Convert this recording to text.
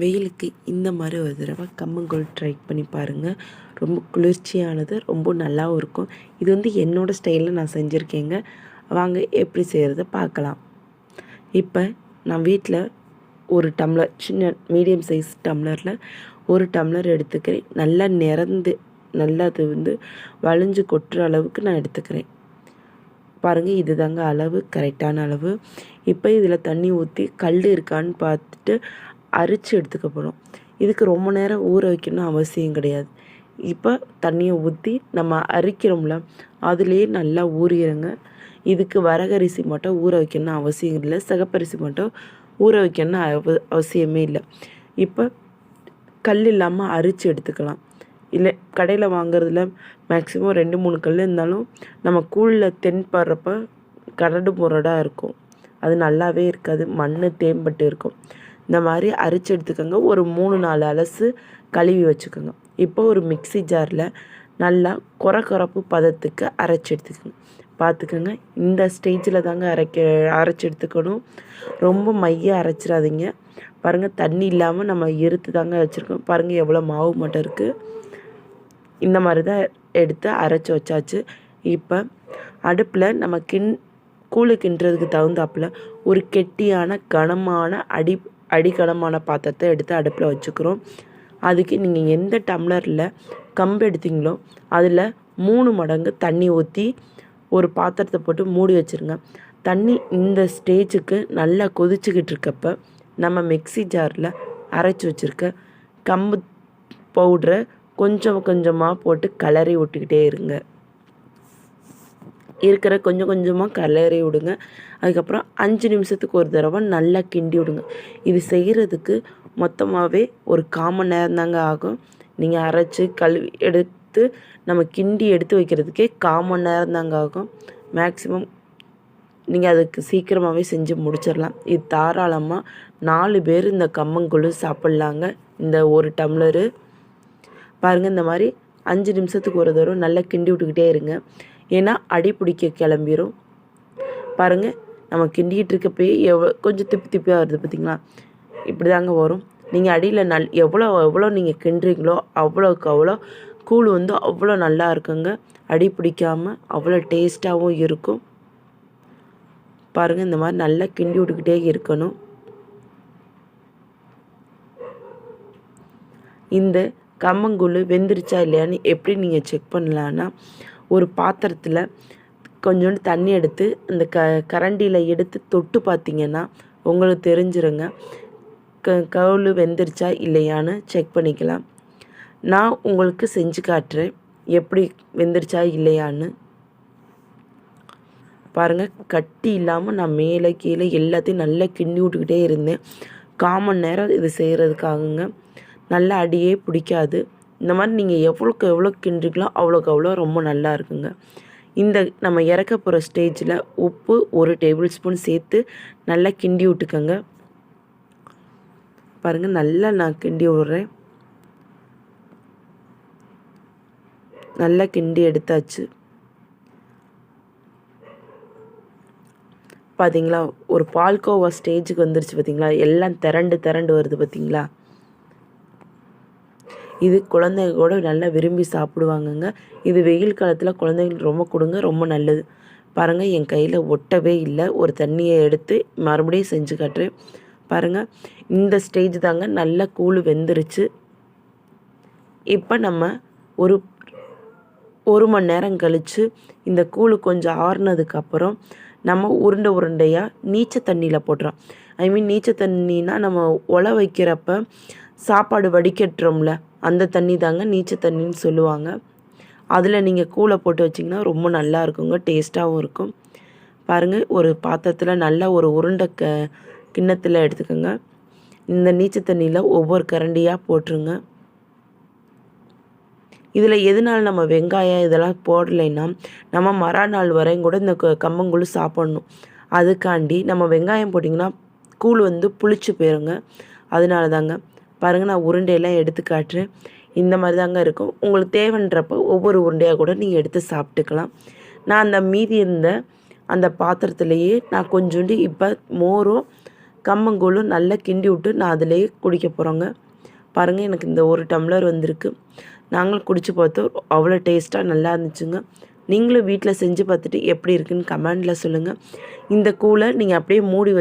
வெயிலுக்கு இந்த மாதிரி ஒரு தடவை கம்மங்கூழ் ட்ரை பண்ணி பாருங்கள் ரொம்ப குளிர்ச்சியானது ரொம்ப நல்லாவும் இருக்கும். இது வந்து என்னோடய ஸ்டைலில் நான் செஞ்சுருக்கேங்க. வாங்க எப்படி செய்கிறத பார்க்கலாம். இப்போ நான் வீட்டில் ஒரு டம்ளர் சின்ன மீடியம் சைஸ் டம்ளரில் ஒரு டம்ளர் எடுத்துக்கிறேன். நல்லா நிறந்து நல்லா அது வந்து வளைஞ்சு கொட்டுற அளவுக்கு நான் எடுத்துக்கிறேன். பாருங்கள் இது தாங்க அளவு கரெக்டான அளவு. இப்போ இதில் தண்ணி ஊற்றி கல் இருக்கான்னு பார்த்துட்டு அரிச்சு எடுத்துக்க போகிறோம் இதுக்கு ரொம்ப நேரம் ஊற வைக்கணும்னு அவசியம் கிடையாது. இப்போ தண்ணியை ஊற்றி நம்ம அரிக்கிறோம்ல அதுலேயே நல்லா ஊறிடுங்க இதுக்கு வரகரிசி மட்டும் ஊற வைக்கணும்னு அவசியம் இல்லை. சிகப்பரிசி மட்டும் ஊற வைக்கணும்னு அவ அவசியமே இல்லை. இப்போ கல் இல்லாமல் அரித்து எடுத்துக்கலாம். இல்லை கடையில் வாங்குறதுல மேக்ஸிமம் ரெண்டு மூணு கல் இருந்தாலும் நம்ம கூழில் தென்படுறப்ப கரடு முரடாக இருக்கும். அது நல்லாவே இருக்காது. மண் தேம்பட்டு இருக்கும். இந்த மாதிரி அரிச்சு எடுத்துக்கோங்க. ஒரு மூணு நாலு அலசு கழுவி வச்சுக்கோங்க. இப்போ ஒரு மிக்ஸி ஜாரில் நல்லா குறை குறப்பு பதத்துக்கு அரைச்சி எடுத்துக்கோங்க. பார்த்துக்கோங்க. இந்த ஸ்டேஜில் தாங்க அரைக்க அரைச்சி எடுத்துக்கணும். ரொம்ப மைய அரைச்சிடாதீங்க. பாருங்கள் தண்ணி இல்லாமல் நம்ம இருத்து தாங்க வச்சுருக்கோம். பாருங்கள் எவ்வளோ மாவு மட்டும் இருக்குது இந்த மாதிரி தான் எடுத்து அரைச்சி வச்சாச்சு. இப்போ அடுப்பில் நம்ம கிண் கூழு கிண்டுறதுக்கு தகுந்தாப்புல ஒரு கெட்டியான கனமான அடி அடிக்கனமான பாத்திரத்தை எடுத்து அடுப்பில் வச்சுக்கிறோம். அதுக்கு நீங்கள் எந்த டம்ளரில் கம்பு எடுத்தீங்களோ அதில் மூணு மடங்கு தண்ணி ஊற்றி ஒரு பாத்திரத்தை போட்டு மூடி வச்சுருங்க. தண்ணி இந்த ஸ்டேஜுக்கு நல்லா கொதிச்சுக்கிட்டு இருக்கப்ப நம்ம மிக்ஸி ஜாரில் அரைச்சி வச்சுருக்க கம்பு பவுட்ரை கொஞ்சம் கொஞ்சமாக போட்டு கலரி விட்டுக்கிட்டே இருங்க. இருக்கிற கொஞ்சம் கொஞ்சமாக கலரி விடுங்க. அதுக்கப்புறம் அஞ்சு நிமிஷத்துக்கு ஒரு தடவை நல்லா கிண்டி விடுங்க. இது செய்கிறதுக்கு மொத்தமாகவே ஒரு காமன் நேரம் தாங்க ஆகும். நீங்கள் அரைச்சி கழுவி எடுத்து நம்ம கிண்டி எடுத்து வைக்கிறதுக்கே காமன் நேரம் தாங்க ஆகும். மேக்ஸிமம் நீங்கள் அதுக்கு சீக்கிரமாகவே செஞ்சு முடிச்சிடலாம். இது தாராளமாக நாலு பேர் இந்த கம்மங்குழு சாப்பிட்லாங்க. இந்த ஒரு டம்ளரு. பாருங்கள் இந்த மாதிரி அஞ்சு நிமிஷத்துக்கு ஒரு தடவை நல்லா கிண்டி விட்டுக்கிட்டே இருங்க. ஏன்னா அடி பிடிக்க கிளம்பிடும் பாருங்கள் நம்ம கிண்டிக்கிட்டு இருக்கப்பயே எவ்வளோ கொஞ்சம் திப்பி திப்பியாக வருது பார்த்திங்களா இப்படி தாங்க வரும். நீங்கள் அடியில் நல் எவ்வளோ எவ்வளோ நீங்கள் கிண்டுறீங்களோ அவ்வளோக்கு அவ்வளோ கூழ் வந்து அவ்வளோ நல்லா இருக்குங்க. அடி பிடிக்காமல் அவ்வளோ டேஸ்ட்டாகவும் இருக்கும். பாருங்கள் இந்த மாதிரி நல்லா கிண்டி விட்டுக்கிட்டே இருக்கணும். இந்த கம்மங்கூழ் வெந்துருச்சா இல்லையான்னு எப்படி நீங்கள் செக் பண்ணலான்னா ஒரு பாத்திரத்தில் கொஞ்சோண்டு தண்ணி எடுத்து அந்த க கரண்டியில் எடுத்து தொட்டு பார்த்தீங்கன்னா உங்களுக்கு தெரிஞ்சிருங்க. க கவுள் வெந்துருச்சா இல்லையான்னு செக் பண்ணிக்கலாம். நான் உங்களுக்கு செஞ்சு காட்டுறேன். எப்படி வெந்துருச்சா இல்லையான்னு. பாருங்கள் கட்டி இல்லாமல் நான் மேலே கீழே எல்லாத்தையும் நல்லா கிண்டி விட்டுக்கிட்டே இருந்தேன். காமன் நேரம் இது செய்கிறதுக்காகங்க நல்லா அடியே பிடிக்காது. இந்த மாதிரி நீங்கள் எவ்வளோக்கு எவ்வளோ கிண்டுறீங்களோ அவ்வளோக்கு அவ்வளோ ரொம்ப நல்லா இருக்குங்க. இந்த நம்ம இறக்க போகிற ஸ்டேஜில் உப்பு ஒரு டேபிள் ஸ்பூன் சேர்த்து நல்லா கிண்டி விட்டுக்கோங்க. பாருங்கள் நல்லா நான் கிண்டி விடுறேன். நல்லா கிண்டி எடுத்தாச்சு. பார்த்தீங்களா ஒரு பால்கோவா ஸ்டேஜுக்கு வந்துருச்சு பார்த்தீங்களா எல்லாம் திரண்டு திரண்டு வருது பார்த்தீங்களா இது குழந்தைங்க கூட நல்லா விரும்பி சாப்பிடுவாங்கங்க. இது வெயில் காலத்தில் குழந்தைங்களுக்கு ரொம்ப கொடுங்க ரொம்ப நல்லது. பாருங்கள் என் கையில் ஒட்டவே இல்லை. ஒரு தண்ணியை எடுத்து மறுபடியும் செஞ்சு காட்டுறேன். பாருங்கள் இந்த ஸ்டேஜ் தாங்க நல்லா கூழ் வெந்துருச்சு. இப்போ நம்ம ஒரு ஒரு மணி நேரம் கழித்து இந்த கூழ் கொஞ்சம் ஆறுனதுக்கப்புறம் நம்ம உருண்டை உருண்டையாக நீச்ச தண்ணியில் போட்டுறோம். ஐ மீன் நீச்ச தண்ணினா நம்ம ஒலை வைக்கிறப்ப சாப்பாடு வடிகட்டுறோம்ல. அந்த தண்ணி தாங்க நீச்ச தண்ணின்னு சொல்லுவாங்க. அதில் நீங்கள் கூழை போட்டு வச்சிங்கன்னா ரொம்ப நல்லா இருக்குங்க டேஸ்ட்டாகவும் இருக்கும். பாருங்கள் ஒரு பாத்திரத்தில் நல்லா ஒரு உருண்டை க கிண்ணத்தில் எடுத்துக்கோங்க. இந்த நீச்ச தண்ணியில் ஒவ்வொரு கரண்டியாக போட்டுருங்க. இதில் எதனால் நம்ம வெங்காயம் இதெல்லாம் போடலைன்னா நம்ம மறுநாள் வரையும் கூட இந்த கம்பங்கூழ் சாப்பிட்ணும். அதுக்காண்டி நம்ம வெங்காயம் போட்டிங்கன்னா கூழ் வந்து புளிச்சு போயிருங்க. அதனால தாங்க பாருங்கள் நான் உருண்டையெல்லாம் எடுத்து காட்டுறேன். இந்த மாதிரி தாங்க இருக்கும். உங்களுக்கு தேவைன்றப்போ ஒவ்வொரு உருண்டையாக கூட நீங்கள் எடுத்து சாப்பிட்டுக்கலாம். நான் அந்த மீதி இருந்த அந்த பாத்திரத்துலேயே நான் கொஞ்சோண்டு இப்போ மோரும் கம்மங்கூழும் நல்லா கிண்டி விட்டு நான் அதிலேயே குடிக்க போகிறோங்க பாருங்கள் எனக்கு இந்த ஒரு டம்ளர் வந்திருக்கு. நாங்களும் குடித்து பார்த்தோம். அவ்வளோ டேஸ்ட்டாக நல்லா இருந்துச்சுங்க. நீங்களும் வீட்டில் செஞ்சு பார்த்துட்டு எப்படி இருக்குன்னு கமெண்டில் சொல்லுங்கள் இந்த கூழை நீங்கள் அப்படியே மூடி வச்சு